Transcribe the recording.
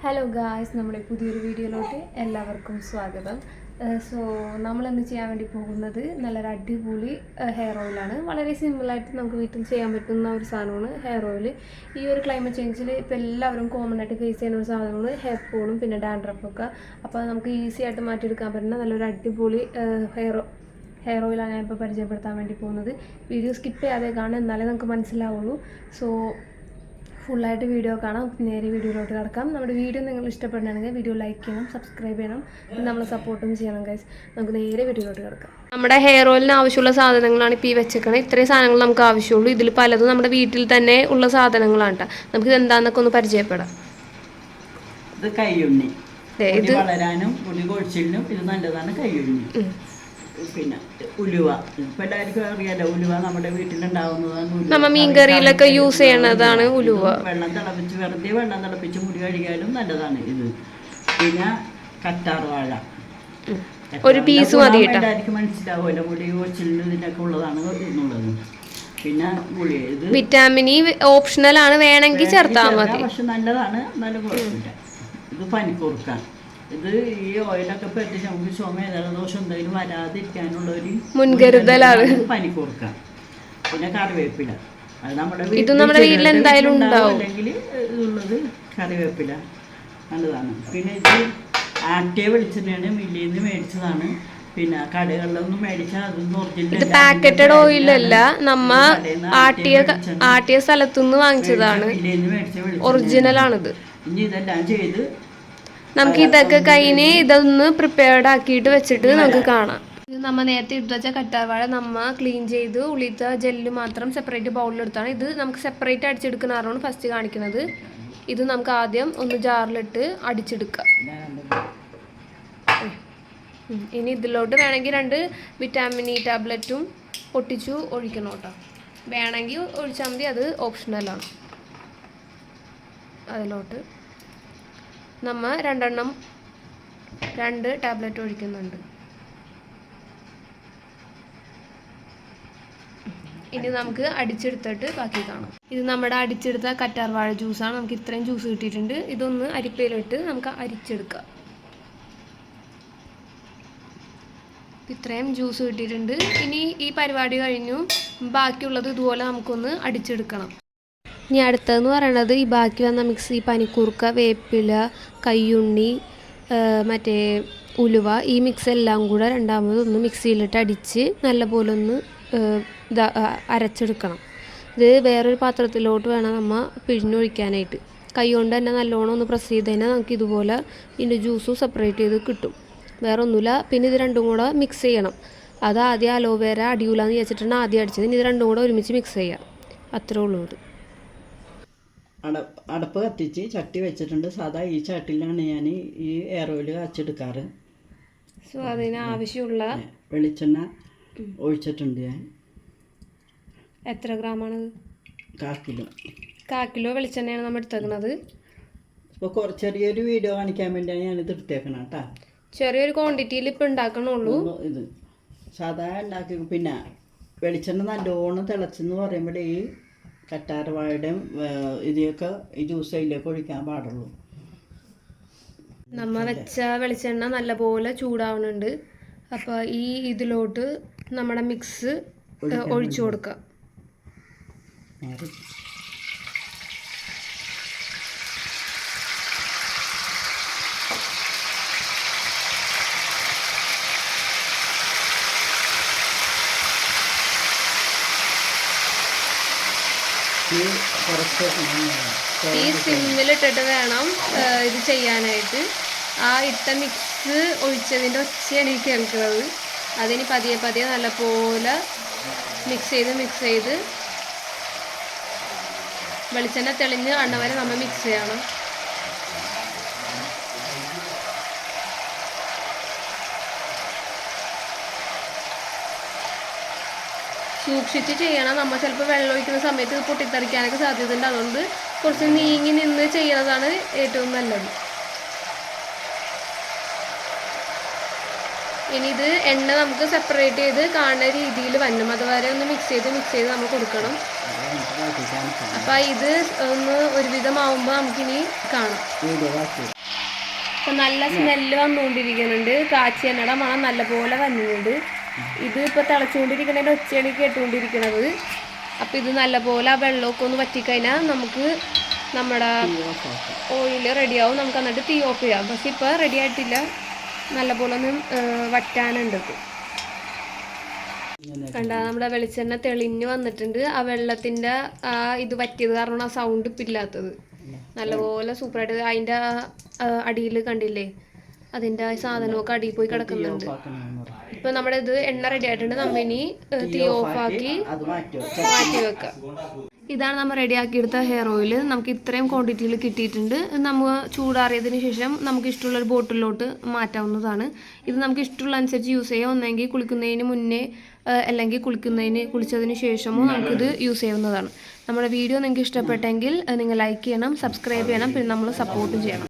Hello guys നമ്മുടെ പുതിയൊരു വീഡിയോയിലോട്ട് എല്ലാവർക്കും സ്വാഗതം. സോ നമ്മളിന്ന് ചെയ്യാൻ വേണ്ടി പോകുന്നത് നല്ലൊരു അടിപൊളി ഹെയർ ഓയിലാണ് വളരെ സിമ്പിളായിട്ട് നമുക്ക് വീട്ടിൽ ചെയ്യാൻ പറ്റുന്ന ഒരു സാധനമാണ് ഹെയർ ഓയിൽ ഈ ഒരു ക്ലൈമറ്റ് ചേഞ്ചിൽ ഇപ്പോൾ എല്ലാവരും കോമൺ ആയിട്ട് ഫേസ് ചെയ്യുന്ന ഒരു സാധനമാണ് ഹെയർ ഫോളും പിന്നെ ഡാൻഡ്രഫൊക്കെ അപ്പോൾ നമുക്ക് ഈസി ആയിട്ട് മാറ്റിയെടുക്കാൻ പറ്റുന്ന നല്ലൊരു അടിപൊളി ഹെയർ ഹെയർ ഓയിലാണ് ഞാൻ ഇപ്പോൾ പരിചയപ്പെടുത്താൻ വേണ്ടി പോകുന്നത്. വീഡിയോ സ്കിപ്പ് ചെയ്യാതെ കാണാം എന്നാലേ നമുക്ക് മനസ്സിലാവുള്ളൂ. സോ ഫുള്ളായിട്ട് വീഡിയോ കാണാം. നമുക്ക് നേരെ വീഡിയോയിലോട്ട് കിടക്കാം. നമ്മുടെ വീഡിയോ നിങ്ങൾ ഇഷ്ടപ്പെടുകയാണെങ്കിൽ വീഡിയോ ലൈക്ക് ചെയ്യണം സബ്സ്ക്രൈബ് ചെയ്യണം. നമ്മൾ സപ്പോർട്ടും ചെയ്യണം ഗൈസ് നമുക്ക് നേരെ വീഡിയോയിലോട്ട് കിടക്കാം. നമ്മുടെ ഹെയർ ഓയിലിന് ആവശ്യമുള്ള സാധനങ്ങളാണ് ഇപ്പോൾ ഈ വെച്ചേക്കണത് ഇത്രയും സാധനങ്ങൾ നമുക്ക് ആവശ്യമുള്ളൂ. ഇതിൽ പലതും നമ്മുടെ വീട്ടിൽ തന്നെ ഉള്ള സാധനങ്ങളാണ് കേട്ടോ നമുക്ക് ഇത് എന്താണെന്നൊക്കെ ഒന്ന് പരിചയപ്പെടാം. ഇത് കൈയുണ്ണി. മുടി വളരാനും ഇത് നല്ലതാണ് കയ്യുണ്ണി ഉം. പിന്നെ ഉലുവ. ഇപ്പൊ എല്ലാവർക്കും അറിയാലോ ഉലുവ നമ്മുടെ വീട്ടിലുണ്ടാവുന്നതാണ്. നമ്മ മീൻകറിയിലൊക്കെ യൂസ് ചെയ്യണതാണ് ഉലുവ. വെള്ളം തിളപ്പിച്ച് വെറുതെ വെള്ളം തിളപ്പിച്ച് മുടി കഴുകിയാലും നല്ലതാണ് ഇത്. പിന്നെ കറ്റാർ വാഴ. ഒരു പീസ് മതി. എല്ലാവർക്കും മനസ്സിലാവുമല്ലോ. മുടി കൊഴിച്ചിലിന് ഇതിനൊക്കെ ഉള്ളതാണ് എന്നുള്ളത്. പിന്നെ ഗുളിക ഇത് വിറ്റാമിൻ ഇ ഓപ്ഷണൽ ആണ്. വേണമെങ്കിൽ ചേർത്താൽ മതി. പക്ഷെ നല്ലതാണ്. നല്ല കുഴപ്പമില്ല. ഇത് പനിക്കൂർക്ക ഇത് ഈ ഓയിലൊക്കെ പറ്റി നമുക്ക് ചുമ ജലദോഷം എന്തെങ്കിലും വരാതിരിക്കാനുള്ള ഒരു മുൻകരുതലാണ്. പനിക്കൂർക്ക പിന്നെ കറിവേപ്പില. അത് നമ്മുടെ ഇത് നമ്മുടെ വീട്ടിൽ എന്തായാലും ഉണ്ടാവും. അല്ലെങ്കിൽ ഇതുള്ളത് കറിവേപ്പില നല്ലതാണ്. പിന്നെ ഇത് ആട്ടിയ വെളിച്ചെണ്ണയാണ് മില്ലിൽ നിന്ന് മേടിച്ചതാണ്. പിന്നെ കടകളിലൊന്നും മേടിച്ചാൽ അതൊന്നും ഒറിജിനൽ ഇത് പാക്കറ്റഡ് ഓയിലല്ല. നമ്മ ആട്ടിയ ആട്ടിയ സ്ഥലത്തുനിന്ന് വാങ്ങിച്ചതാണ്. മില്ലിൽ ആണ് ഇത് ഒറിജിനൽ ഇനി ഇതെല്ലാം ചെയ്ത് നമുക്ക് ഇതൊക്കെ കഴിഞ്ഞ് ഇതൊന്ന് പ്രിപ്പയർഡ് ആക്കിയിട്ട് വെച്ചിട്ട് നമുക്ക് കാണാം. ഇത് നമ്മ നേരത്തെ എടുത്ത് വെച്ച കറ്റാർവാഴ നമ്മൾ ക്ലീൻ ചെയ്ത് ഉള്ളിത്ത ജെല്ല് മാത്രം സെപ്പറേറ്റ് ബൗളിലെടുത്താണ് ഇത് നമുക്ക് സെപ്പറേറ്റ് അടിച്ചെടുക്കുന്നതാണ് ഫസ്റ്റ് കാണിക്കുന്നത്. ഇത് നമുക്ക് ആദ്യം ഒന്ന് ജാറിലിട്ട് അടിച്ചെടുക്കാം. ഇനി ഇതിലോട്ട് വേണമെങ്കിൽ രണ്ട് വിറ്റാമിൻ ഇ ടാബ്ലറ്റും പൊട്ടിച്ചു ഒഴിക്കണം കേട്ടോ. വേണമെങ്കിൽ ഒഴിച്ചാൽ മതി അത് ഓപ്ഷണലാണ് അതിലോട്ട് നമ്മ രണ്ടെണ്ണം രണ്ട് ടാബ്ലറ്റ് ഒഴിക്കുന്നുണ്ട്. ഇനി നമുക്ക് അടിച്ചെടുത്തിട്ട് ബാക്കി കാണാം. ഇത് നമ്മുടെ അടിച്ചെടുത്ത കറ്റാർവാഴ ജ്യൂസാണ് നമുക്ക് ഇത്രയും ജ്യൂസ് കിട്ടിയിട്ടുണ്ട്. ഇതൊന്ന് അരിപ്പയിലിട്ട് നമുക്ക് അരിച്ചെടുക്കാം. ഇത്രയും ജ്യൂസ് കിട്ടിയിട്ടുണ്ട്. ഇനി ഈ പരിപാടി കഴിഞ്ഞു. ബാക്കിയുള്ളത് ഇതുപോലെ നമുക്കൊന്ന് അടിച്ചെടുക്കണം. ഇനി അടുത്തതെന്ന് പറയണത് ഈ ബാക്കി വന്ന മിക്സ് ഈ പനിക്കൂർക്ക വേപ്പില കയ്യുണ്ണി മറ്റേ ഉലുവ ഈ മിക്സ് എല്ലാം കൂടെ രണ്ടാമത് ഒന്ന് മിക്സിയിലിട്ട് അടിച്ച് നല്ലപോലെ ഒന്ന് അരച്ചെടുക്കണം. ഇത് വേറൊരു പാത്രത്തിലോട്ട് വേണം നമ്മൾ പിഴിഞ്ഞൊഴിക്കാനായിട്ട്. കൈ കൊണ്ട് തന്നെ നല്ലോണം ഒന്ന് പ്രസ് ചെയ്ത് കഴിഞ്ഞാൽ നമുക്ക് ഇതുപോലെ ഇതിന്റെ ജ്യൂസും സെപ്പറേറ്റ് ചെയ്ത് കിട്ടും. വേറെ ഒന്നുമില്ല പിന്നെ ഇത് രണ്ടും കൂടെ മിക്സ് ചെയ്യണം. അത് ആദ്യം അലോവേര അടിയൂലെന്ന് വിചാരിച്ചിട്ടാണ് ആദ്യം അടിച്ചത്. ഇനി ഇത് രണ്ടും കൂടെ ഒരുമിച്ച് മിക്സ് ചെയ്യാം. അത്രേ ഉള്ളൂ ഇത്. അട അടപ്പ് കത്തിച്ച് ചട്ടി വെച്ചിട്ടുണ്ട്. സാധാ ഈ ചട്ടിയിലാണ് ഞാൻ ഈ എയർ ഓയിൽ കാച്ചെടുക്കാറ്. സോ അതിന് ആവശ്യമുള്ള വെളിച്ചെണ്ണ ഒഴിച്ചിട്ടുണ്ട് ഞാൻ. എത്ര ഗ്രാമാണ്? കാ കാക്കിലോ കാ കിലോ വെളിച്ചെണ്ണയാണ് നമ്മൾ എടുത്തേക്കുന്നത് ഇപ്പോൾ കുറച്ച് ചെറിയൊരു വീഡിയോ കാണിക്കാൻ വേണ്ടിയാണ് ഞാനിത് എടുത്തേക്കണം കേട്ടോ. ചെറിയൊരു ക്വാണ്ടിറ്റിയിൽ ഇപ്പം ഉണ്ടാക്കണുള്ളൂ. ഇത്. സാധാ ഉണ്ടാക്കി പിന്നെ വെളിച്ചെണ്ണ നല്ലോണം തിളച്ചെന്ന് പറയുമ്പോഴേ കറ്റാർവാഴയുടെയും ഇതിയൊക്കെ ഈ ജ്യൂസ് അതിലേക്ക് ഒഴിക്കാൻ പാടുള്ളൂ. നമ്മ വെച്ച വെളിച്ചെണ്ണ നല്ലപോലെ ചൂടാവുന്നുണ്ട് അപ്പോൾ ഈ ഇതിലോട്ട് നമ്മുടെ മിക്സ് ഒഴിച്ചു കൊടുക്കുക കുറച്ച് ഈ സിമ്മിലിട്ടിട്ട് വേണം ഇത് ചെയ്യാനായിട്ട്. ആ ഇട്ട മിക്സ് ഒഴിച്ചതിന്റെ ഒച്ചയാണ് ഈ കേൾക്കുന്നത്. അതിന് പതിയെ പതിയെ നല്ലപോലെ മിക്സ് ചെയ്ത് മിക്സ് ചെയ്ത് വെളിച്ചെണ്ണ തെളിഞ്ഞ് അണ്ണ വരെ നമ്മൾ മിക്സ് ചെയ്യണം. സൂക്ഷിച്ച് ചെയ്യണം. നമ്മൾ ചിലപ്പോൾ വെള്ളം ഒഴിക്കുന്ന സമയത്ത് പൊട്ടിത്തെറിക്കാനൊക്കെ സാധ്യതയുണ്ട്. അതുകൊണ്ട് കുറച്ച് നീങ്ങി നിന്ന് ചെയ്യുന്നതാണ് ഏറ്റവും നല്ലത്. ഇനി ഇത് എണ്ണ നമുക്ക് സെപ്പറേറ്റ് ചെയ്ത് കാണുന്ന രീതിയിൽ വന്നും. അതുവരെ ഒന്ന് മിക്സ് ചെയ്ത് മിക്സ് ചെയ്ത് നമ്മൾ കൊടുക്കണം. അപ്പൊ ഇത് ഒന്ന് ഒരുവിധം ആവുമ്പോൾ നമുക്കിനി കാണാം. നല്ല സ്മെല്ല് വന്നുകൊണ്ടിരിക്കുന്നുണ്ട്. കാച്ചി എണ്ണയുടെ മണം നല്ലപോലെ വന്നിട്ടുണ്ട്. ഇത് ഇപ്പോൾ തിളച്ചുകൊണ്ടിരിക്കണതിന്റെ ഒച്ചയാണ് കേട്ടുകൊണ്ടിരിക്കുന്നത്. അപ്പോൾ ഇത് നല്ലപോലെ ആ വെള്ളമൊക്കെ ഒന്ന് വറ്റിക്കഴിഞ്ഞാൽ നമുക്ക് നമ്മുടെ ഓയിൽ റെഡിയാവും. നമുക്ക് എന്നിട്ട് തീ ഓഫ് ചെയ്യാം. പക്ഷെ ഇപ്പോൾ റെഡി ആയിട്ടില്ല. നല്ലപോലെ ഒന്ന് വറ്റാനുണ്ട് കണ്ട നമ്മുടെ വെളിച്ചെണ്ണ തെളിഞ്ഞ് വന്നിട്ടുണ്ട്. ആ വെള്ളത്തിന്റെ ആ ഇത് വറ്റിയത് കാരണം ആ സൗണ്ട് ഇപ്പില്ലാത്തത് നല്ലപോലെ സൂപ്പറായിട്ട് അതിന്റെ അടിയിൽ കണ്ടില്ലേ? അതിന്റെ ആ സാധനമൊക്കെ അടിയിൽ പോയി കിടക്കുന്നുണ്ട്. ഇപ്പൊ നമ്മുടെ ഇത് എണ്ണ റെഡി ആയിട്ടുണ്ട്. നമ്മ ഇനി തീ ഓഫാക്കി മാറ്റി വെക്കാം. ഇതാണ് നമ്മൾ റെഡിയാക്കിയെടുത്ത ഹെയർ ഓയിൽ നമുക്ക് ഇത്രയും ക്വാണ്ടിറ്റിയിൽ കിട്ടിയിട്ടുണ്ട്. നമ്മൾ ചൂടാറിയതിന് ശേഷം നമുക്ക് ഇഷ്ടമുള്ള ഒരു ബോട്ടിലോട്ട് മാറ്റാവുന്നതാണ്. ഇത് നമുക്ക് ഇഷ്ടമുള്ള അനുസരിച്ച് യൂസ് ചെയ്യാം. ഒന്നെങ്കിൽ കുളിക്കുന്നതിന് മുന്നേ അല്ലെങ്കിൽ കുളിക്കുന്നതിന് കുളിച്ചതിന് ശേഷമോ നമുക്കിത് യൂസ് ചെയ്യാവുന്നതാണ്. നമ്മുടെ വീഡിയോ നിങ്ങൾക്ക് ഇഷ്ടപ്പെട്ടെങ്കിൽ നിങ്ങൾ ലൈക്ക് ചെയ്യണം സബ്സ്ക്രൈബ് ചെയ്യണം പിന്നെ നമ്മൾ സപ്പോർട്ടും ചെയ്യണം.